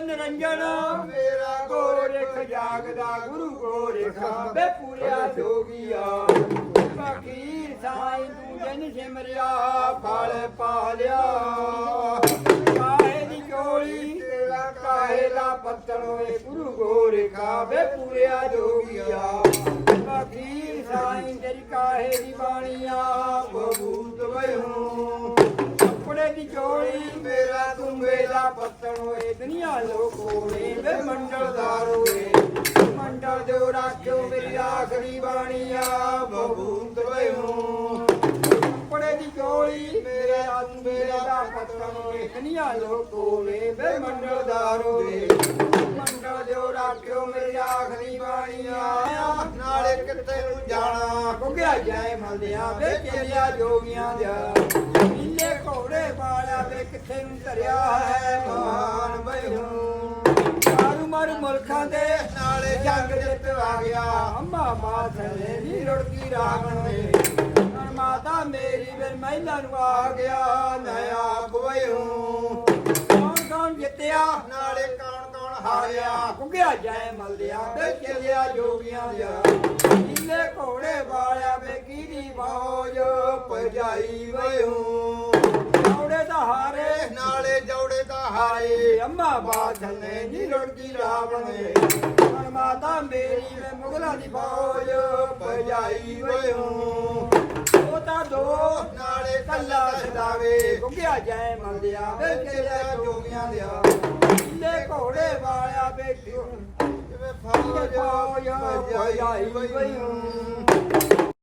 ਨਿਰੰਜਨ ਮੇਰਾ ਗੋਰਖ ਜਾਗਦਾ ਗੁਰੂ ਗੋਰਖ ਬੇ ਪੂਰਿਆ ਜੋਗੀਆ। ਫਕੀਰ ਸਾਈਂ ਤੂੰ ਜਨ ਸਿਮਰਿਆ, ਫਲ ਪਾਲਿਆ ਕਾਹੇ ਦੀ ਚੋਲੀ? ਤੇਰਾ ਕਾਹੇ ਦਾ ਪੱਤਣ ਓਏ? ਗੁਰੂ ਗੋਰਖਾ ਬੇ ਪੂਰਿਆ ਜੋਗੀਆ। ਫਕੀਰ ਸਾਈਂ ਤੇਰੀ ਕਾਹੇ ਦੀ ਬਾਣੀਆ? ਬਬੂਤ ਵਯੂ ਕੱਪੜੇ ਦੀ ਚੋਲੀ ਮੇਰਾ ਤੂੰ ਦਾ ਪੱਤਣ ਹੋਏ ਦੁਨੀਆ ਲੋਕੋੜੇ ਵੇ ਮੰਡਲ ਦਾਰੋਏ। ਮੰਡਲ ਜੋ ਰਾਖਿਓ ਮੇਰੀ ਆਖਰੀ ਬਾਣੀਆ ਬਬੂਤ ਚੋਲੀ ਮੇਰੇ ਤੁੰਬੇ ਦਾ ਪੱਤਣ ਹੋਏ। ਦੁਨੀਆ ਲੋਕੋੜੇ ਵੇ ਮੰਡਲ ਦਾਰੋਏ ਮੰਡਲ ਜੋ ਰਾਖਿਓ ਮੇਰੀ ਆਖਰੀ ਬਾਣੀਆ। ਨਾਲੇ ਕਿਤੇ ਨੂੰ ਜਾਣਾ। ਗੁੱਗਿਆ ਜਾਏ ਮਲਦਿਆ ਵੇ ਚੇਲਿਆ ਜੋਗੀਆਂ ਦਾ। ਨੀਲੇ ਘੋੜੇ ਵਾਲਾ ਵੇ ਕਿੱਥੇ ਨੂੰ ਧਰਿਆ ਹੈ ਮਾਨ ਬਈਹੂ ਮਾਰੂ ਮਾਰੂ ਮੁਲਕਾਂ ਦੇ ਨਾਲੇ ਜੰਗ ਜਿੱਤ ਆ ਗਿਆ। ਅੰਮਾ ਮਾਥਲੇ ਦੀ ਰੁੜਕੀ ਰਾਵਣ ਵੇ ਹੁਣ ਮਾਤਾ ਮੇਰੀ ਵੇ ਮਹਿਲਾ ਨੂੰ ਆ ਗਿਆ ਨਇਆ ਬਈਹੂ ਕੌਣ ਕੌਣ ਜਿੱਤਿਆ? ਨਾਲੇ ਕੌਣ ਕੌਣ ਹਾਰਿਆ? ਕੁੱਗਿਆ ਜਾਏ ਮਲਦਿਆ ਵੇ ਚੱਲਿਆ ਜੋਗੀਆਂ ਦਾ ਨੀਲੇ ਘੋੜੇ ਵਾਲਿਆ ਵੇ ਕੀਦੀ ਬਾਜ ਭਜਾਈ ਵਯੂ ਜੌੜੇ ਦਾ ਹਾਰੇ ਨਾਲੇ ਜੌੜੇ ਦਾ ਹਾਰੇ। ਅੰਮਾ ਬਾਦਲ ਨੇ ਰੁੜਕੀ ਰਾਵਣੇ ਮਾਤਾ ਮੇਰੀ ਵੇ ਮੁਗਲਾਂ ਦੀ ਫੌਜ ਭਜਾਈ ਵਯੂ ਤਾਂ ਦੋ। ਨਾਲੇ ਕੱਲਾ ਛਡਾਵੇ ਗੁੱਗਿਆ ਜਾਏ ਮਲਦਿਆ ਵੇ ਚੱਲਿਆ ਜੋਗੀਆਂ ਦਿਆ ਨੀਲੇ ਘੋੜੇ ਵਾਲਿਆ ਵੇ ਕਿਵੇਂ ਫੌਜ ਭਜਾਈ ਵਯੂ